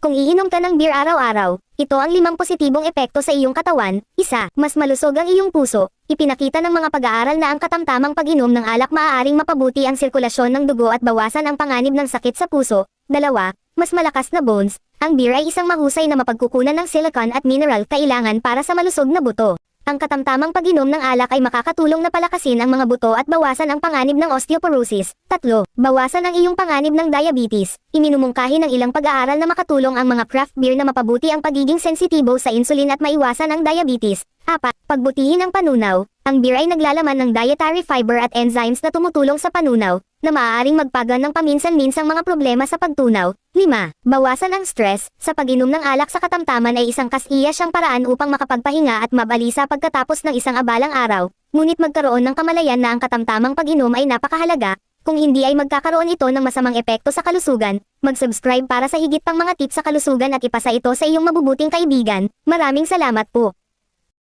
Kung iinom ka ng beer araw-araw, ito ang limang positibong epekto sa iyong katawan. Isa, mas malusog ang iyong puso. Ipinakita ng mga pag-aaral na ang katamtamang pag-inom ng alak maaaring mapabuti ang sirkulasyon ng dugo at bawasan ang panganib ng sakit sa puso. Dalawa, mas malakas na bones. Ang beer ay isang mahusay na mapagkukunan ng silicon at mineral kailangan para sa malusog na buto. Ang katamtamang pag-inom ng alak ay makakatulong na palakasin ang mga buto at bawasan ang panganib ng osteoporosis. Tatlo, bawasan ang iyong panganib ng diabetes. Iminumungkahi ng ilang pag-aaral na makatulong ang mga craft beer na mapabuti ang pagiging sensitibo sa insulin at maiwasan ang diabetes. Apat, pagbutihin ang panunaw. Ang beer ay naglalaman ng dietary fiber at enzymes na tumutulong sa panunaw, na maaaring magpagan ng paminsan-minsang mga problema sa pagtunaw. 5. Bawasan ang stress. Sa pag-inom ng alak sa katamtaman ay isang kasiya siyang paraan upang makapagpahinga at mabalisa pagkatapos ng isang abalang araw. Ngunit magkaroon ng kamalayan na ang katamtamang pag-inom ay napakahalaga. Kung hindi ay magkakaroon ito ng masamang epekto sa kalusugan, mag-subscribe para sa higit pang mga tips sa kalusugan at ipasa ito sa iyong mabubuting kaibigan. Maraming salamat po.